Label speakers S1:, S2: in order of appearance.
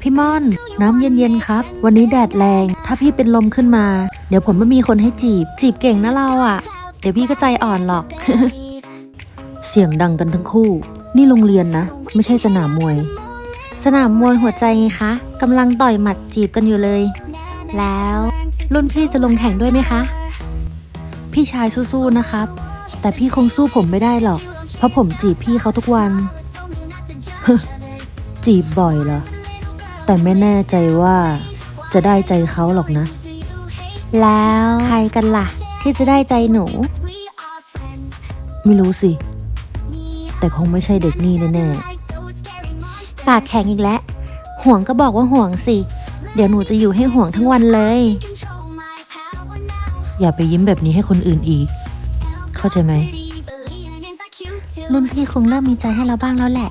S1: พี่ม่อน น้ำเย็นๆครับ วันนี้แดดแรง ถ้าพี่เป็นลมขึ้นมา เดี๋ยวผมไม่มีคนให้จีบ จีบเก่งนะเราอะ่ะ เดี๋ยวพี่ก็ใจอ่อนหรอก เสียงดังกันทั้งคู่ นี่โรงเรียนนะ ไม่ใช่สนามมวย สนามมวยหัวใจไงคะกำลังต่อยหมัดจีบกันอยู่เลย แล้วรุ่นพี่จะลงแข่งด้วยไหมคะ พี่ชายสู้ๆนะครับ แต่พี่คงสู้ผมไม่ได้หรอก เพราะผมจีบพี่เขาทุกวันจีบบ่อยเหรอ แต่ไม่แน่ใจว่าจะได้ใจเขาหรอกนะ แล้วใครกันล่ะ ที่จะได้ใจหนู ไม่รู้สิ แต่คงไม่ใช่เด็กนี่แน่ๆ ปากแข็งอีกแล้ว ห่วงก็บอกว่าห่วงสิ เดี๋ยวหนูจะอยู่ให้ห่วงทั้งวันเลย อย่าไปยิ้มแบบนี้ให้คนอื่นอีก เข้าใจไหม รุ่นพี่คงเริ่มมีใจให้เราบ้างแล้วแหละ